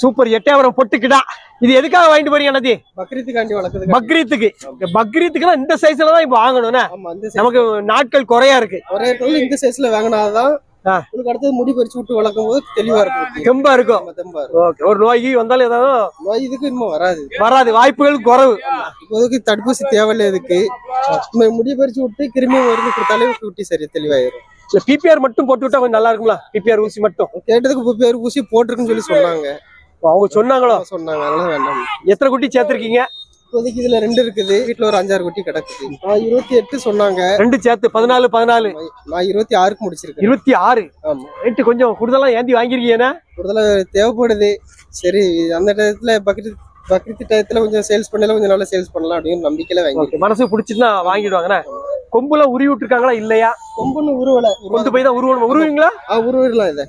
Super Ettayapuram பொட்டுக்கிடா. இது எதுக்காக வாங்கிட்டு போறீங்க அண்ணாச்சி? பக்ரீத்துக்காண்டி வளர்க்குறது பக்ரீத்துக்கு. பக்ரீத்துக்குலாம் இந்த சைஸ்ல தான் இப்ப வாங்கணும்னா. நமக்கு நாட்கள் குறையா இருக்கு. இடத்துல இந்த சைஸ்ல வாங்கினாதான். உங்களுக்கு அடுத்தது முடி பறிச்சு விட்டு வளர்க்கும் போது தெளிவா இருக்கும். தெம்பா இருக்கும். ஓகே ஒரு நோய்க்கு வந்தாலும் ஏதாவது நோய் இதுக்கு இன்னும் வராது. வராது வாய்ப்புகள் குறைவு. இப்போதைக்கு தடுப்பூசி தேவையில்ல இதுக்கு. முடி பறிச்சு விட்டு கிருமி மருந்து கொடுத்தாலே குட்டி சரி தெளிவாயிரும். இல்ல பிபிஆர் மட்டும் போட்டு விட்டா கொஞ்சம் நல்லா இருக்கும்ல? பிபிஆர் ஊசி மட்டும். கேட்டதுக்கு பேர் ஊசி போட்டிருக்குன்னு சொல்லி சொன்னாங்க. அவங்க சொன்னாங்களோ? சொன்னாங்க. அதனால வேண்டாம். எத்தனை குட்டி சேர்த்திருக்கீங்க? இப்போதைக்கு இதுல ரெண்டு இருக்குது. வீட்டுல ஒரு அஞ்சாறு குட்டி கிடக்குது. நான் இருபத்தி எட்டு சொன்னாங்க. ரெண்டு சேர்த்து பதினாலு பதினாலு. நான் இருபத்தி ஆறுக்கு முடிச்சிருக்கேன். இருபத்தி ஆறு? ஆமா. ரேட்டு கொஞ்சம் கூடுதலா ஏந்தி வாங்கிருக்கீங்கன்னா கூடுதலா தேவைப்படுது. சரி அந்த டயத்துல பக்ரீத் பக்ரீத் டயத்துல கொஞ்சம் சேல்ஸ் பண்ணல கொஞ்சம் நல்லா சேல்ஸ் பண்ணலாம் அப்படின்னு நம்பிக்கையில வாங்கி மனசு பிடிச்சிருந்தா வாங்கிடுவாங்கண்ணே கொம்புல உருவி விட்டுருக்காங்களா இல்லையா? கொம்புன்னு உருவல. கொண்டு போய் தான் உருவணும்? உருவீங்களா? உருவிடலாம் இதை.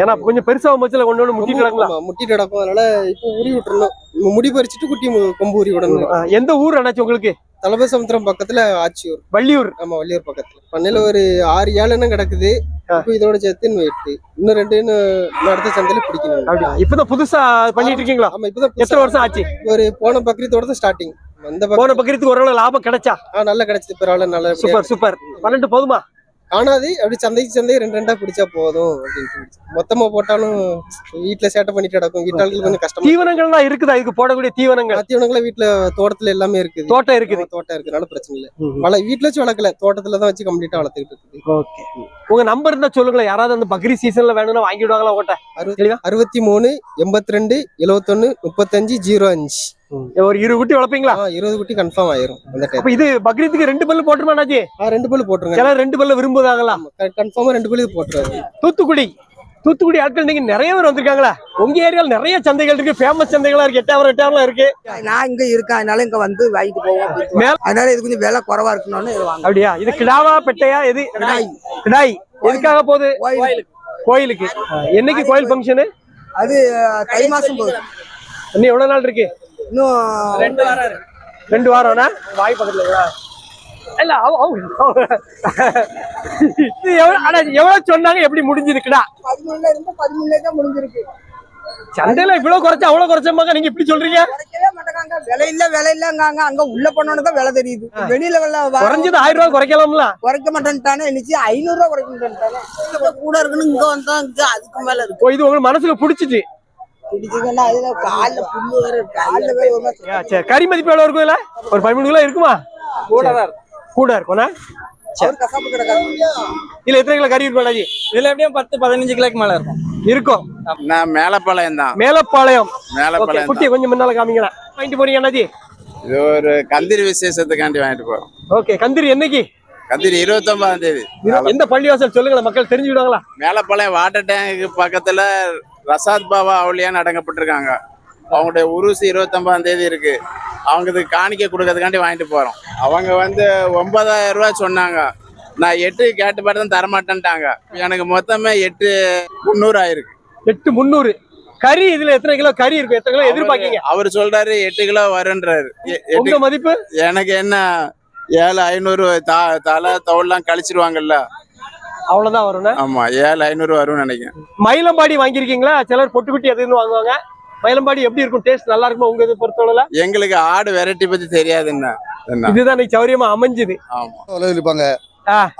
ஏன்னா கொஞ்சம் பெருசா மச்சல கொண்டு வந்து முட்டிட்டு கிடக்கலாம் முட்டிட்டு கிடக்கும் அதனால இப்போ உருவி விட்டுறணும். முடி பறிச்சுட்டு குட்டி கொம்பு உருவி விடணும். எந்த ஊர் அண்ணாச்சி உங்களுக்கு? தலப சமுத்திரம் பக்கத்துல ஆச்சியூர். வள்ளியூர். ஆமா வள்ளியூர் பக்கத்துல. பண்ணையில ஒரு ஆறு ஏழு எண்ணம் கிடக்குது. இப்போ இதோட சேர்த்து இன்னும் எட்டு. இன்னும் ரெண்டு அடுத்த சந்தையில பிடிக்கணும். இப்பதான் புதுசா பண்ணிட்டு இருக்கீங்களா? ஆமா இப்பதான் எத்தனை வருஷம் ஆச்சு? ஒரு போன பக்ரீத்தோட தான் ஸ்டார்டிங் அந்த போன பக்கம் பக்கத்துக்கு ஓரளவு லாபம் கிடைச்சா? ஆ, நல்லா கிடைச்சது. பரவாயில்ல நல்லா சூப்பர் சூப்பர். பன்னெண்டு போதுமா? காணாது அப்படி சந்தைக்கு சந்தை ரெண்டு ரெண்டா பிடிச்சா போதும் அப்படின்ட்டு. மொத்தமா போட்டாலும் வீட்டுல சேட்டை பண்ணிட்டு கிடக்கும். வீட்டாளுக்கு கொஞ்சம் கஷ்டமா தீவனங்கள்லாம் இருக்குதா? இதுக்கு போடக்கூடிய தீவனங்கள்? மத்தியவனங்கள வீட்டுல தோட்டத்துல எல்லாமே இருக்குது. தோட்டம் இருக்குது. தோட்டம் இருக்கனால பிரச்சனை இல்ல. வள வீட்டுல வச்சு வளர்க்கல. தோட்டத்துல தான் வச்சு கம்ப்ளீட்டா வளர்த்துக்கிட்டு இருக்குது. ஓகே. உங்க நம்பர் இருந்தா சொல்லுங்களேன். யாராவது அந்த பக்ரீத் சீசன்ல வேணும்னா வாங்கிடுவாங்களா ஓட்ட? அறுபத்தி மூணு எண்பத்தி ரெண்டு எழுவத்தொன்னு முப்பத்தஞ்சு ஜீரோ அஞ்சு. ஒரு இரு குட்டி வளர்ப்பீங்களா? இருபது குட்டி கன்ஃபார்ம் ஆயிரும் அந்த இது பக்ரீத்துக்கு ரெண்டு பல்லு போட்டுருமாண்ணாச்சி ரெண்டு பல்லு போட்டுருங்க. சில ரெண்டு பல்லு விரும்புதாங்களா கன்ஃபார்மா ரெண்டு பல்லு போட்டுருவாரு. தூத்துக்குடி. தூத்துக்குடி ஆட்கள் நீங்க நிறைய பேர் வந்திருக்காங்களா? உங்க ஏரியால நிறைய சந்தைகள் இருக்கு ஃபேமஸ் சந்தைகளா இருக்கு எட்டாவரம் எட்டாவரம் இருக்கு. நான் இங்க இருக்கேன் அதனால இங்க வந்து வாங்கிட்டு போவோம். அதனால இது கொஞ்சம் விலை குறவா இருக்கணும்னு இது அப்படியா? இது கிடாவா பெட்டையா எது? கிடாய். கிடாய். எதுக்காக போகுது? கோயில் கோயிலுக்கு. என்னைக்கு கோயில் ஃபங்க்ஷனு அது தை மாசம் போகுது. இன்னும் எவ்வளவு நாள் இருக்கு? இன்னும் ரெண்டு வாரம்னா? வாய் பக்கத்துல இருக்கா? இல்ல அவ- அவ- இது எவ்வளவு ஆனா எவ்வளவு சொன்னாங்க எப்படி முடிஞ்சிருக்குடா? பதிமூணுல இருந்து பதிமூணுல தான் முடிஞ்சிருக்கு. சந்தையில இவ்வளவு குறைச்சா அவ்வளவு குறைச்சமாங்க நீங்க இப்படி சொல்றீங்க? விலை இல்ல விலை இல்லங்காங்க. அங்க உள்ள போனோன்னு தான் விலை தெரியுது. வெளியில விலை வா- குறைஞ்சது ஆயிரம் ரூபாய் குறைக்கலாம்ல? குறைக்க மாட்டேன்ட்டானே நிச்சயம் ஐநூறு ரூபா குறைக்க மாட்டேன்ட்டானே கூட இருக்குன்னு இங்க வந்தா இங்க அதுக்கு மேல இருக்கு. இது உங்களுக்கு மனசுக்கு பிடிச்சிச்சு. பிடிச்சிங்கன்னா அதுல கால்ல புண்ணு வேற இருக்கு. கால்ல வேற ஒரு மாதிரி ஏ, சரி கறி மதிப்பு எவ்வளவு இருக்கும் இதுல? ஒரு பதிமூணு கிலோ இருக்குமா? கூட கூட இதுல எத்தனை கிலோ கறி இதுல எப்படியும் பத்து பதினஞ்சு கிலோக்கு மேல இருக்கும். இருக்கும். நான் மேலப்பாளையம் தான். மேலப்பாளையம். மேலப்பாளையம் குட்டியை கொஞ்சம் முன்னால காமிங்களா வாங்கிட்டு போறீங்க அண்ணாஜி? இது ஒரு கந்திரி விசேஷத்துக்காண்டி வாங்கிட்டு போறோம். ஓகே கந்திரி என்னைக்கு? கந்திரி இருபத்தொன்பதாம் தேதி. எந்த பள்ளிவாசல் சொல்லுங்களேன் மக்கள் தெரிஞ்சுக்கிடுவாங்களா? மேலப்பாளையம் வாட்டர் டேங்குக்கு பக்கத்துல ரசாத் பாபா அவளியான்னு அடங்கப்பட்டிருக்காங்க. அவங்களுடைய உருசு இருபத்தொன்பதாம் தேதி இருக்கு. அவங்க இதுக்கு காணிக்க கொடுக்கறதுக்காண்டி வாங்கிட்டு போறோம். அவங்க வந்து ஒன்பதாயிரம் ரூபாய் சொன்னாங்க. நான் எட்டு கேட்டு பார்த்து தான் தரமாட்டேன்ட்டாங்க. எனக்கு மொத்தமே எட்டு முந்நூறு ஆயிருக்கு. எட்டு முந்நூறு. கறி இதுல எத்தனை கிலோ கறி இருக்கும் எத்தனை கிலோ எதிர்பார்க்கீங்க? அவர் சொல்றாரு எட்டு கிலோ வருன்றாரு எட்டு மதிப்பு? எனக்கு என்ன ஏழு ஐநூறு தலை தோல்லாம் கழிச்சிருவாங்கல்ல. அவ்வளவுதான் வரும்ண்ணா ஆமா ஏழு ஐநூறு வரும்னு நினைக்கிறேன். மயிலம்பாடி வாங்கியிருக்கீங்களா? சிலர் பொட்டுக்குட்டி எதுன்னு வாங்குவாங்க. மயிலம்பாடி எப்படி இருக்கும்? டேஸ்ட் நல்லா இருக்குமா உங்க இது பொறுத்தவரை எங்களுக்கு ஆடு வெரைட்டி பத்தி தெரியாது என்ன? இதுதான் இன்னைக்கு சௌரியமா அமைஞ்சுது. ஆமா. விலை சொல்லிப்பாங்க.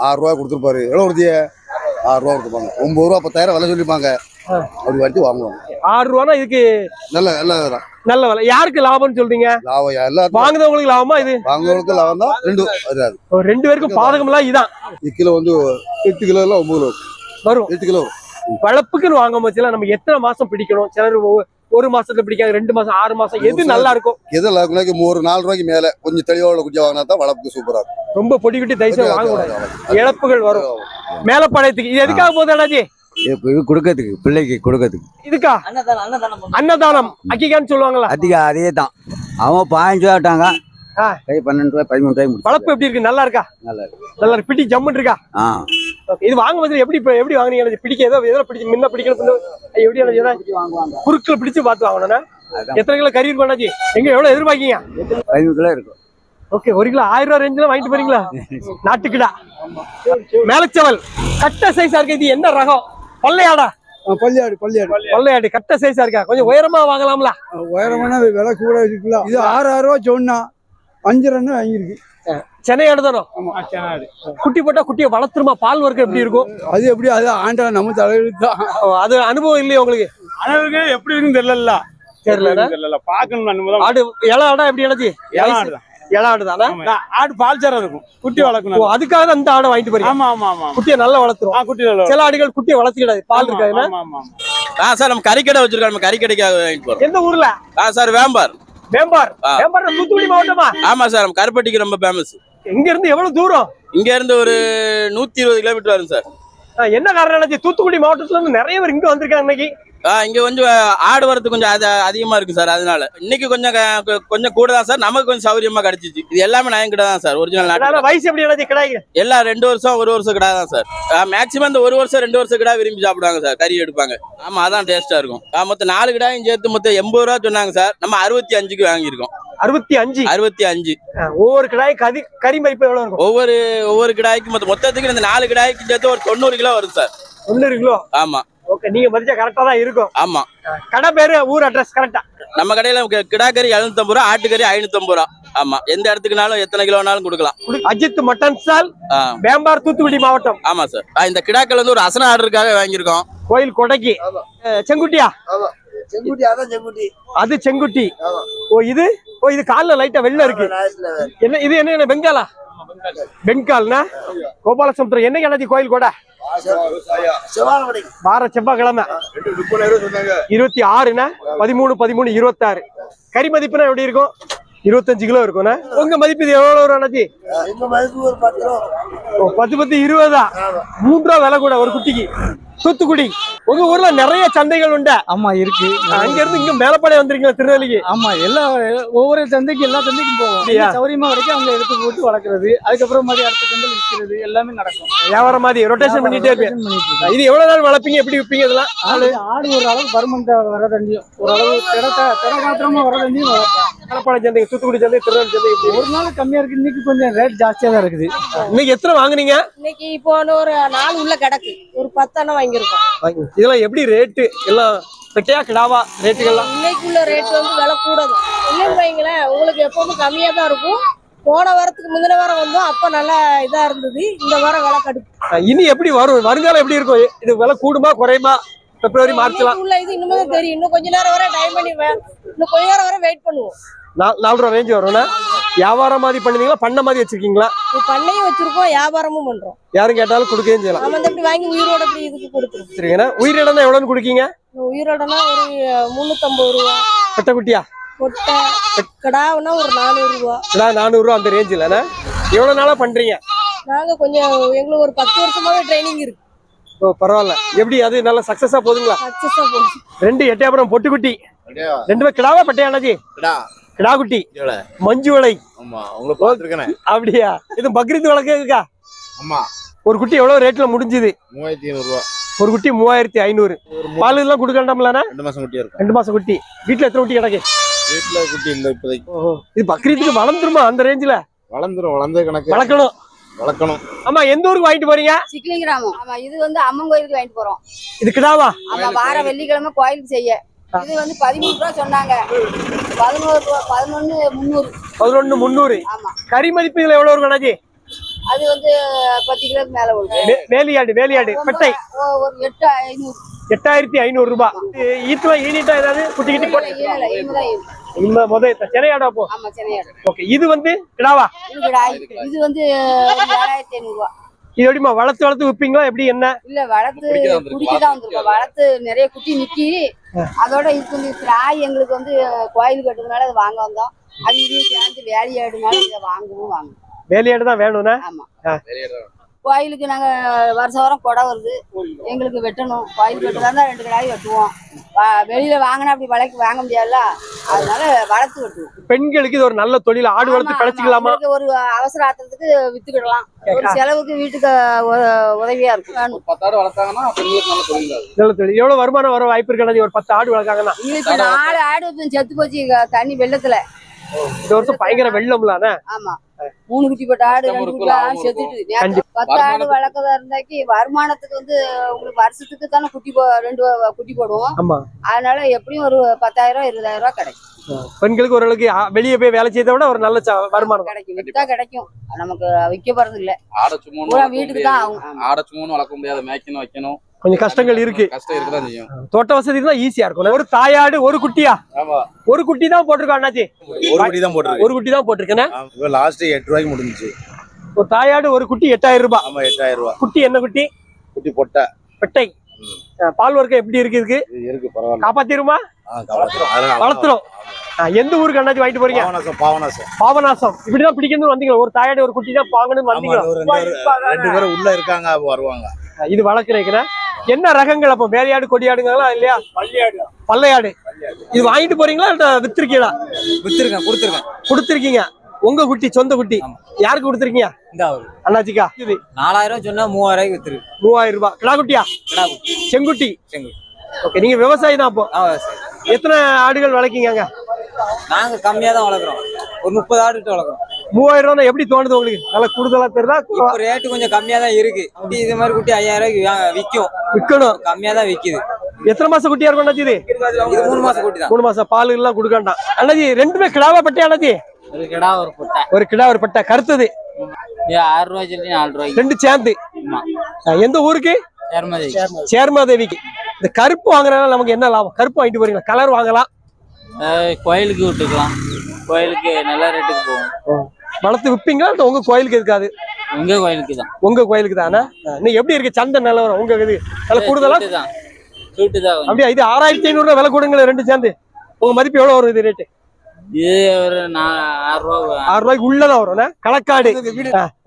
ஆறு ரூபா கொடுத்துருப்பாரு. எவ்வளோ கொடுத்திய ஆறு ரூபா கொடுத்துருப்பாங்க. ஒன்பது ரூபா பத்தாயிரம் விலை சொல்லிப்பாங்க. அப்படி வட்டி வாங்குவாங்க. ஆறு ரூபானா இதுக்கு நல்ல நல்ல தான் நல்ல விலை. யாருக்கு லாபம்னு சொல்றீங்க? லாபம் எல்லாத்துக்கும். வாங்குறவங்களுக்கு லாபமா இது? வாங்குறவங்களுக்கு லாபம் தான். ரெண்டு வராது. ரெண்டு பேருக்கும் பாதகம்லாம் இதான். இது கிலோ வந்து எட்டு கிலோ இல்லை ஒன்பது வரும். எட்டு கிலோ வளர்ப்புக்குன்னு வாங்கும் போச்சுல நம்ம எத்தனை மாசம் பிடிக்கணும்? சிலர் ஒரு மாசத்துல பிடிக்காது ரெண்டு மாசம் ஆறு மாசம் எது நல்லா இருக்கும் எது நல்லா இருக்கும் ஒரு நாலு ரூபாய்க்கு மேலே கொஞ்சம் தெளிவாக குட்டியா வாங்கினா தான் வளர்ப்புக்கு சூப்பராக இருக்கும். ரொம்ப பொடி குட்டி தயவுசெய்து வாங்க கூடாது இழப்புகள் வரும். மேலப்பாளையத்துக்கு இது எதுக்காக போகுது அண்ணாஜி இது கொடுக்கறதுக்கு பிள்ளைக்கு கொடுக்கறதுக்கு. இதுக்கா? அன்னதானம் அக்கிகான்னு சொல்லுவாங்களா? அதிக அதே தான் அவன் பதினஞ்சு ரூபா விட்டாங்க ஆ. கை பன்னெண்டு ரூபாய் பதிமூணு ரூபாய் வளர்ப்பு எப்படி இருக்கு? நல்லா இருக்கா? நல்லா இருக்கு. நல்லா இருக்கு. பிடி ஜம்முன்னு இருக்கா? ஆ. Okay, இது வாங்கும் போது எப்படி இப்ப எப்படி வாங்குனீங்க? பிடிக்க ஏதோ எதில் பிடிச்சு முன்ன பிடிக்கணும் எப்படி ஏதாவது குறுக்கில் பிடிச்சு பார்த்து வாங்கணும்னா. எத்தனை கிலோ கறி இருக்கும் அண்ணாச்சி? எங்க எவ்வளவு எதிர்பார்க்கீங்க? பதிமூணு கிலோ இருக்கும். ஓகே ஒரு கிலோ ஆயிரம் ரூபாய் ரேஞ்சில் வாங்கிட்டு போறீங்களா? நாட்டுக்கிடா. மேலச்சவல். கட்ட சைஸா இருக்கு. இது என்ன ரகம்? பல்லையாடா பள்ளியாடு பள்ளியாடு. கொள்ளையாடு கட்ட சைஸா இருக்கா? கொஞ்சம் உயரமா வாங்கலாம்ல. உயரமான விலை கூட இருக்குல்ல. இது ஆறு ஆறு ரூபா சொன்னா அஞ்சு ரன் வாங்கியிருக்கு. சென்னை தானோ? குட்டி போட்டா குட்டியை வளர்த்துருமா? பால் வர்க்கம் எப்படி இருக்கும்? அது எப்படி அது ஆண்டா நம்ம தலையெழுத்து அது அனுபவம் இல்லையா உங்களுக்கு? அளவுக்கு எப்படி இருக்குன்னு தெரியல தெரியல தெரியல பாக்கணும் அனுபவம் ஆடு இள ஆடா எப்படி இளச்சி இள ஆடு தான். ஆடு பால் சேரம் இருக்கும். குட்டி வளர்க்கணும் அதுக்காக இந்த ஆடை வாங்கிட்டு போறீங்க? ஆமா ஆமா ஆமா குட்டியை நல்லா வளர்த்துரும். குட்டி. சில ஆடுகள் குட்டியை வளர்த்துக்கிடாது. பால் இருக்காதுன்னா. ஆமா ஆமா ஆமா. ஆ சார் நம்ம கறிக்கடை வச்சிருக்கோம். நம்ம கறிக்கடைக்காக வாங்கிட்டு போறோம். எந்த ஊர்ல? ஆ சார் வேம்பார். வேம்பார். வேம்பார் தூத்துக்குடி மாவட்டமா? ஆமா சார் நம்ம கருப்பட்டிக்கு ரொம்ப ஃபேமஸ் எங்க இருந்து எவ்வளவு தூரம்? இங்க இருந்து ஒரு நூத்தி இருபது கிலோமீட்டர் வரும் சார். என்ன காரணம்? தூத்துக்குடி மாவட்டத்துல இருந்து நிறைய பேர் இங்க வந்திருக்காங்க இன்னைக்கு. இங்க கொஞ்சம் ஆடு வரது கொஞ்சம் அது அதிகமா இருக்கு சார் அதனால. இன்னைக்கு கொஞ்சம் கொஞ்சம் கூட தான் சார். நமக்கு கொஞ்சம் சௌரியமா கிடைச்சிச்சு. இது எல்லாமே நயம் கிட்ட தான் சார் ஒரிஜினல் நாட்டு வயசு எப்படி நினைச்சு கிடையாது எல்லாம் ரெண்டு வருஷம் ஒரு வருஷம் கிடா தான் சார். மேக்ஸிமம் இந்த ஒரு வருஷம் ரெண்டு வருஷம் கிடா விரும்பி சாப்பிடுவாங்க சார் கறி எடுப்பாங்க. ஆமா அதான் டேஸ்டா இருக்கும். ஆ, மொத்தம் நாலு கிடாயும் சேர்த்து மொத்தம் எண்பது ரூபா சொன்னாங்க சார். நம்ம அறுபத்தி அஞ்சுக்கு வாங்கியிருக்கோம். அறுபத்தி அஞ்சு? அறுபத்தி அஞ்சு. ஒவ்வொரு கிடாய் கதி கறி மதிப்பு எவ்வளவு இருக்கும்? ஒவ்வொரு ஒவ்வொரு கிடாய்க்கு மொத்தத்துக்கு இந்த நாலு கிடாய்க்கு சேர்த்து ஒரு தொண்ணூறு கிலோ வரும் சார். தொண்ணூறு கிலோ? ஆமா. ஓகே நீங்க மதிச்சா கரெக்டா தான் இருக்கும். ஆமா. கடை பேரு ஊர் அட்ரஸ் கரெக்டா நம்ம கடையில கிடாக்கறி எழுநூத்தம்பது ரூபா ஆட்டுக்கறி ஐநூத்தம்பது ரூபா. ஆமா. எந்த இடத்துக்குனாலும் எத்தனை கிலோனாலும் கொடுக்கலாம். அஜித் மட்டன் ஸ்டால் ஆ, வேம்பார் தூத்துக்குடி மாவட்டம். ஆமா சார் இந்த கிடாக்கள் வந்து ஒரு அசன ஆர்டருக்காக வாங்கியிருக்கோம். கோயில் கொடைக்கு செங்குட்டியா? செங்குட்டி அதான் செங்குட்டி. அது செங்குட்டி. ஓ இது? ஓ இது கால்ல லைட்டா வெள்ள இருக்கு. என்ன இது என்ன என்ன பெங்காலா? பெங்கால்னா? கோபாலசமுத்திரம் என்ன கிணத்தி கோயில் கூட? வார செவ்வாய்க்கிழமை. இருபத்தி ஆறுனா பதிமூணு பதிமூணு இருபத்தாறு. கறி மதிப்புனா எப்படி இருக்கும்? இருபத்தஞ்சு கிலோ இருக்கும்ண்ணா உங்க மதிப்பு இது எவ்வளவு வரும் அண்ணாச்சி? பத்து பத்து இருபதா? மூன்று ரூபா விலை கூட ஒரு குட்டிக்கு. தூத்துக்குடி. உங்க ஊர்ல நிறைய சந்தைகள் உண்டு. ஆமா இருக்கு. அங்க இருந்து இங்க மேலப்பாளையம் வந்திருக்கீங்க திருநெல்வேலிக்கு? ஆமா எல்லா ஒவ்வொரு சந்தைக்கு எல்லா சந்தைக்கும் போவோம்? சௌரியமா வரைக்கும் அவங்க எடுத்து போட்டு வளர்க்குறது. அதுக்கப்புறம் மாதிரி அடுத்த சந்தை விற்கிறது எல்லாமே நடக்கும். வியாபாரம் மாதிரி ரொட்டேஷன் பண்ணிட்டே இருப்பேன். இது எவ்வளவு நாள் வளர்ப்பீங்க? எப்படி விற்பீங்க இதெல்லாம்? ஆடு ஆடு ஒரு அளவு பருமந்த வர தண்டியும் ஓரளவு மாத்திரமா வர தண்டியும் வளர்ப்போம். மேலப்பாளையம் சந்தை தூத்துக்குடி சந்தை திருநெல்வேலி சந்தை எப்படி? ஒரு நாள் கம்மியா இருக்கு இன்னைக்கு கொஞ்சம் ரேட் ஜாஸ்தியா தான் இருக்குது. இன்னைக்கு எத்தனை வாங்குனீங்க? இன்னைக்கு இப்போ ஒரு நாலு உள்ள கிடக்கு. ஒரு பத்தெண்ணம் வாங்கியிருக்கோம். இதெல்லாம் எப்படி ரேட்டு எல்லாம் பெட்டையா கிடாவா ரேட்டுகள்லாம்? இன்னைக்கு உள்ள ரேட் வந்து விலை கூட தான் இல்லைன்னு வைங்களேன் உங்களுக்கு எப்பவுமே கம்மியா தான் இருக்கும். போன வாரத்துக்கு முந்தின வாரம் வந்தோம் அப்ப நல்லா இதா இருந்தது. இந்த வாரம் விலை கடுப்பு. இனி எப்படி வரும்? வருங்காலம் எப்படி இருக்கும்? இது விலை கூடுமா குறையுமா? பிப்ரவரி மார்ச்லாம் உள்ள இது இன்னுமே தெரியும். இன்னும் கொஞ்ச நேரம் வரை டைம் பண்ணி இன்னும் கொஞ்ச நேரம் வரை வெயிட் பண்ணுவோம். நாலு ரூபா ரேஞ்ச் வரும்னா வியாபாரம் மாதிரி பண்ணுவீங்களா? பண்ண மாதிரி வச்சிருக்கீங்களா? பண்ணையும் வச்சிருக்கோம் வியாபாரமும் பண்றோம். யாரும் கேட்டாலும் கொடுக்கவே செய்யலாம். நம்ம வந்து இப்படி வாங்கி உயிரோட இப்படி இதுக்கு கொடுத்துருவோம்? சரிங்கண்ணா. உயிரிழந்தா எவ்வளோன்னு கொடுக்கீங்க? உயிரோடனா ஒரு முந்நூத்தம்பது ரூபா. கொட்டை கிடாவுனா ஒரு நானூறு ரூபா. கிடா அந்த ரேஞ்சில்ண்ணா எவ்வளோ நாளாக பண்ணுறீங்க நாங்க கொஞ்சம் எங்களுக்கு ஒரு பத்து வருஷமாவே ட்ரைனிங் இருக்கு. ஓ பரவாயில்ல. எப்படி அது? நல்ல போகுதுங்களா சக்சஸா போச்சு ரெண்டு எட்டயபுரம் பொட்டுக்குட்டி. ரெண்டு பேர் கிடாவா பெட்டையாண்ணாச்சி கிடா. குட்டி மஞ்சு வலை. ஆமா உங்களை பார்த்துருக்கேன். அப்படியா? இது பக்ரீத் வழக்குக்கா ஆமா. ஒரு குட்டி எவ்வளவு ரேட்ல முடிஞ்சுது? மூவாயிரத்தி ஐநூறு ரூபா ஒரு குட்டி மூவாயிரத்தி ஐநூறு. பால் எல்லாம் கொடுக்கண்டாம்லண்ணா ரெண்டு மாசம் குட்டியா இருக்கும் ரெண்டு மாசம் குட்டி. வீட்டுல எத்தனை குட்டி கிடக்கு? வீட்டுல குட்டி இல்ல இப்போதைக்கு. ஓஹோ. இது பக்ரீத்துக்கு வளர்ந்துருமா அந்த ரேஞ்சில வளர்ந்துரும் வளர்ந்த கணக்கு. வளர்க்கணும். வளர்க்கணும். ஆமா எந்த ஊருக்கு வாங்கிட்டு போறீங்க? சிக்லி கிராமம். ஆமா இது வந்து அம்மன் கோயிலுக்கு வாங்கிட்டு போறோம். இது கிடாவா? ஆமா வார வெள்ளிக்கிழமை கோயிலுக்கு செய்ய. இது வந்து பதிமூணு ரூபா சொன்னாங்க. பதினோரு ரூபா பதினொன்னு முந்நூறு. பதினொன்னு முந்நூறு. ஆமா. கறி மதிப்பு இதுல எவ்வளவு இருக்கும் அண்ணாச்சி? அது வந்து பத்து கிலோக்கு மேல வரும். வேலியாடு வேலியாடு பெட்டை. ஒரு எட்டு ஐநூறு. எட்டாயிரத்தி ஐநூறு ரூபாய் ஈத்துலாம் ஈனிட்டா ஏதாவது குட்டி கிட்டி போட்டு. இனிமே முத சென்னையாடா போ? ஆமா சென்னையாடு ஓகே இது வந்து கிடாவா? இது வந்து ஏழாயிரத்தி ஐநூறு ரூபா இது எப்படிமா வளர்த்து வளர்த்து விப்பீங்களா? எப்படி என்ன? இல்ல வளர்த்து குடிக்கதான் வந்திருக்கோம். வளர்த்து நிறைய குட்டி நிக்கி. அதோட இது கொஞ்சம் எங்களுக்கு வந்து கோயில் கட்டுறதுனால அதை வாங்க வந்தோம். அது இதையும் சேர்ந்து வேலையாடுனால இதை வாங்கவும் வாங்க. வேலையாடு தான் வேணும்னா? ஆமா. கோயிலுக்கு நாங்க வருஷம் வாரம் கொடை வருது. எங்களுக்கு வெட்டணும். கோயில் வெட்டுறதா ரெண்டு கடாய் வெட்டுவோம். வெளியில வாங்கினா அப்படி விலைக்கு வாங்க முடியாதுல்ல? அதனால வளர்த்து வெட்டுவோம். பெண்களுக்கு இது ஒரு நல்ல தொழில்? ஆடு வளர்த்து பிழைச்சிக்கலாமா. ஒரு அவசர ஆத்திரத்துக்கு வித்துக்கிடலாம். ஒரு செலவுக்கு வீட்டுக்கு உதவியா இருக்கும். நல்ல தொழில் எவ்வளவு வருமானம் வர வாய்ப்பு இருக்கிறது ஒரு பத்து ஆடு வளர்க்காங்கன்னா? நாலு ஆடு செத்து போச்சு தண்ணி வெள்ளத்துல. இந்த வருஷம் பயங்கர வெள்ளம்லாண்ணே ஆமா. மூணு குட்டி போட்ட ஆடு ரெண்டு குட்டி ஆடு செத்துட்டு. பத்து ஆடு வளர்க்கறதா இருந்தாக்கி வருமானத்துக்கு வந்து உங்களுக்கு வருஷத்துக்கு தானே குட்டி போ ரெண்டு குட்டி போடுவோம். ஆமா. அதனால எப்படியும் ஒரு பத்தாயிரம் இருபதாயிரம் ரூபாய் கிடைக்கும். பெண்களுக்கு ஓரளவுக்கு வெளியே போய் வேலை செய்யறத விட ஒரு நல்ல வருமானம். கிடைக்கும். வித்தா கிடைக்கும். நமக்கு விற்க போறது இல்ல ஆடை சும்மா வீட்டுக்கு தான் ஆடை சும்மா வளர்க்க முடியாது. மேய்க்கணும் வைக்கணும். கொஞ்சம் கஷ்டங்கள் இருக்கு. கஷ்டம் இருக்கதான் செய்யும். தோட்ட வசதி தான் ஈஸியா இருக்கும். ஒரு தாயாடு ஒரு குட்டியா? ஒரு குட்டி தான் போட்டிருக்கோம் அண்ணாச்சி. ஒரு குட்டி தான் போட்டுருக்கு. ஒரு குட்டி தான் போட்டிருக்கேன்? லாஸ்ட் எட்டு ரூபாய்க்கு முடிஞ்சுச்சு. ஒரு தாயாடு ஒரு குட்டி எட்டாயிரம் ரூபாய். ஆமா எட்டாயிரம் ரூபாய். குட்டி என்ன குட்டி? குட்டி பொட்டை. பெட்டை. பால் வர்க்கம் எப்படி இருக்கு இருக்கு பரவாயில்ல. காப்பாத்திருமா ஆ, எந்த ஊருக்கு அண்ணாச்சி வாங்கிட்டு போறீங்க? பாவனாசம் பாபநாசம் இப்படிதான் பிடிக்கணும்னு வந்தீங்களா? ஒரு தாயாடு ஒரு குட்டி தான் வாங்கணும்னு ஒரு ரெண்டு பேரும் உள்ள இருக்காங்க வருவாங்க. இது வளர்க்குறேன் என்ன ரகங்கள் அப்போ? வேலையாடு கொடியாடுங்களா இல்லையா? பள்ளையாடு. இது வாங்கிட்டு போறீங்களா வித்திருக்கீங்களா? வித்துருக்கேன் கொடுத்துருக்கேன். கொடுத்துருக்கீங்க. உங்க குட்டி சொந்த குட்டி. யாருக்கு கொடுத்துருக்கீங்க? இந்த அண்ணாச்சிக்கா. இது நாலாயிரம் சொன்னா மூவாயிரம் வித்துருக்கு மூவாயிரம் ரூபாய். கிடா குட்டியா? செங்குட்டி. செங்குட்டி. ஓகே நீங்க விவசாயி தான் அப்போ. எத்தனை ஆடுகள் வளர்க்கீங்க நாங்க கம்மியா தான் வளர்க்குறோம். ஒரு முப்பது ஆடு கிட்ட வளர்க்குறோம் மூவாயிரம் ரூபாய் எப்படி தோணுது உங்களுக்கு? நல்லா கூடுதலா தெரியுதா? இப்போ ரேட்டு கொஞ்சம் கம்மியா தான் இருக்கு. குட்டி இது மாதிரி குட்டி ஐயாயிரம் ரூபாய்க்கு வா- விக்கும். விற்கணும் கம்மியா தான் விக்குது. எத்தனை மாசம் குட்டியா இருக்கும் இது? இது மூணு மாசம் குட்டி தான். மூணு மாசம். பால் எல்லாம் கொடுக்காண்டாம் அண்ணாச்சி ரெண்டுமே கிடாவா பட்டே அண்ணாச்சி? ஒரு கிடா ஒரு பொட்டை ஒரு கிடா ஒரு பட்டை. கருத்தது. ஆறு ரூபாய் சொல்லி நாலு ரூபாய்க்கு. ரெண்டு சேர்ந்து. எந்த ஊருக்கு? சேர்மதி சேர்மாதேவிக்கு. இந்த கருப்பு வாங்குறதுனால நமக்கு என்ன லாபம்? கருப்பு வாங்கிட்டு போறீங்களா? கலர் வாங்கலாம். கோயிலுக்கு விட்டுக்கலாம். கோயிலுக்கு நல்ல ரேட்டுக்கு போகும். வளர்த்து விப்பீங்களா இல்ல உங்க கோயிலுக்கு இருக்காது? உங்க கோயிலுக்கு தான். உங்க கோயிலுக்கு தானே? இன்னும் எப்படி இருக்கு? சந்தை நிலவரம் உங்க இது விலை கூடுதலா? தான். சூட்டு தான். அப்படியா? இது ஆறாயிரத்தி ஐநூறு ரூபாய் விலை கொடுங்களேன் ரெண்டு சேர்ந்து. உங்க மதிப்பு எவ்வளவு வரும் இது ரேட்டு இது ஒரு நா- ஆறு ரூபா. ஆறு ரூபாய்க்கு உள்ளதான் வரும் என்ன? களக்காடு.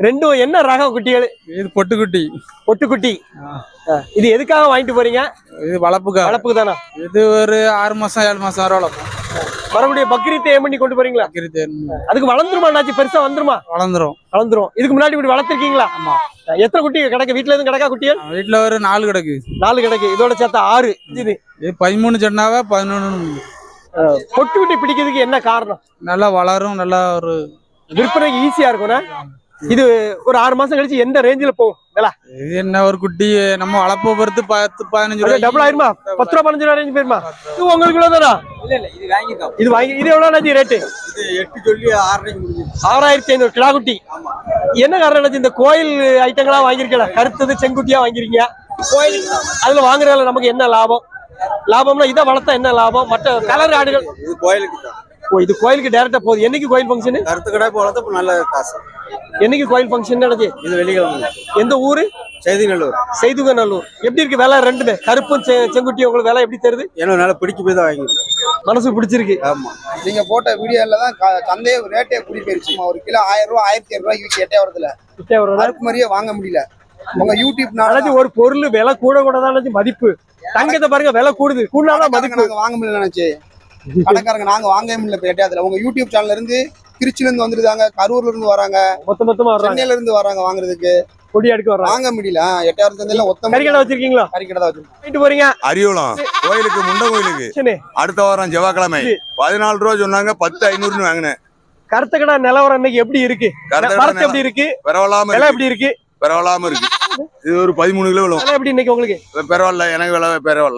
ரெண்டும் என்ன ரகம் குட்டிகள்? இது பொட்டுக்குட்டி. பொட்டுக்குட்டி. இது எதுக்காக வாங்கிட்டு போறீங்க? இது வளர்ப்புக்கா வளர்ப்புக்கு தானா? இது ஒரு ஆறு மாசம் ஏழு மாசம் வரை வளர்ப்போம் மறுபடியும் பக்ரீத்தை ஏன் பண்ணி கொண்டு போறீங்களா? அதுக்கு வளர்ந்துருமா அண்ணாச்சி? பெருசா வந்துருமா? வளர்ந்துரும். வளர்ந்துரும். இதுக்கு முன்னாடி இப்படி வளர்த்திருக்கீங்களா? ஆமா. எத்தனை குட்டி கிடக்கு? வீட்டுல எதுவும் கிடக்கா குட்டிகள்? வீட்டுல ஒரு நாலு கிடக்கு. நாலு கிடக்கு. இதோட சேர்த்தா ஆறு. இது. இது பதிமூணு சொன்னாவே பதினொன்னு. பொட்டு குட்டி பிடிக்கிறதுக்கு என்ன காரணம்? நல்லா வளரும் நல்லா ஒரு விற்பனைக்கு ஈஸியா இருக்கும்னா இது ஒரு ஆறு மாசம் கழிச்சு எந்த ரேஞ்சில போகும்? விலை. இது என்ன ஒரு குட்டி நம்ம வளர்ப்பை பொறுத்து பத்து பதினஞ்சு அப்படியே டபுள் ஆயிருமா? பத்து ரூபா பதினஞ்சு ரூபா ரேஞ்ச் போயிருமா? இது உங்களுக்கு தானா இல்ல இல்ல இது வாங்கிக்கலாம் இது வாங்கி இது எவ்வளவு ரேட்டு இது எட்டு சொல்லி ஆறாயிரத்தி ஐநூறு கிலா குட்டி என்ன காரணம் என்னாச்சு? இந்த கோயில் ஐட்டங்களா வாங்கிருக்கல கருத்தது செங்குட்டியா வாங்கிருக்கீங்க கோயிலுக்கு அதுல வாங்குறதுல நமக்கு என்ன லாபம்? லாபம்னா இதை வளர்த்தா என்ன லாபம்? மற்ற கலர் ஆடுகள். இது கோயிலுக்கு தான். ஓ இது கோயிலுக்கு டைரக்டா போகுது. என்னைக்கு கோயில் ஃபங்க்ஷன் கருத்து கடை போலதான் இப்ப நல்ல காசு. என்னைக்கு கோயில் ஃபங்க்ஷன் நடந்துச்சு இது வெள்ளிக்கிழமை. எந்த ஊரு? செய்திநல்லூர். செய்துகநல்லூர். எப்படி இருக்கு விலை? ரெண்டுமே. கருப்பும் செ- செங்குட்டியும் உங்களுக்கு விலை எப்படி தெரியுது? ஏன்னா நல்லா பிடிக்க போய் தான் வாங்கிருக்கோம் மனசுக்கு பிடிச்சிருக்கு. ஆமா. நீங்க போட்ட வீடியோல தான் சந்தையே ரேட்டே கூடி போயிருச்சுமா ஒரு கிலோ ஆயிரம் ரூபாய் ஆயிரத்தி ஐநூறு ரூபாய்க்கு எட்டே வரதுல கிட்டே ஒரு கருப்பு மாதிரியே வாங்க முடியல. உங்க அதாச்சும் ஒரு பொருள் விலை கூட கூட தான் மதிப்பு. தங்கத்தை பாருங்க விலை கூடுது. கூடுனாதான் மதிப்பு. வாங்க முடியல நினைச்சு. கடைக்காரங்க நாங்க வாங்கவே முடியல இப்ப எட்டையாதுல உங்க யூடியூப் சேனல்ல இருந்து திருச்சில இருந்து வந்துருந்தாங்க கரூர்ல இருந்து வராங்க மொத்த மொத்தமா சென்னையில இருந்து வராங்க வாங்குறதுக்கு. கொடி அடுக்க வர்றாங்க. வாங்க முடியல. எட்டையாவது சந்தையில ஒத்த கறி கடை வச்சிருக்கீங்களா? கறி கடை போறீங்க. அரியோளம் கோயிலுக்கு முண்ட கோயிலுக்கு. அடுத்த வாரம் செவ்வாய்க்கிழமை. பதினாலு ரூபா சொன்னாங்க பத்து ஐநூறுன்னு வாங்கினேன். கருத்த கடை நிலவரம் இன்னைக்கு எப்படி இருக்கு? வரத்து எப்படி இருக்கு? பரவாயில்லாம விலை எப்படி இருக்கு? பரவாயில்லாம இருக்கு. இது ஒரு பதிமூணு கிலோ விலை எப்படி இன்னைக்கு உங்களுக்கு? பரவாயில்ல எனக்கு விலை பரவாயில்ல.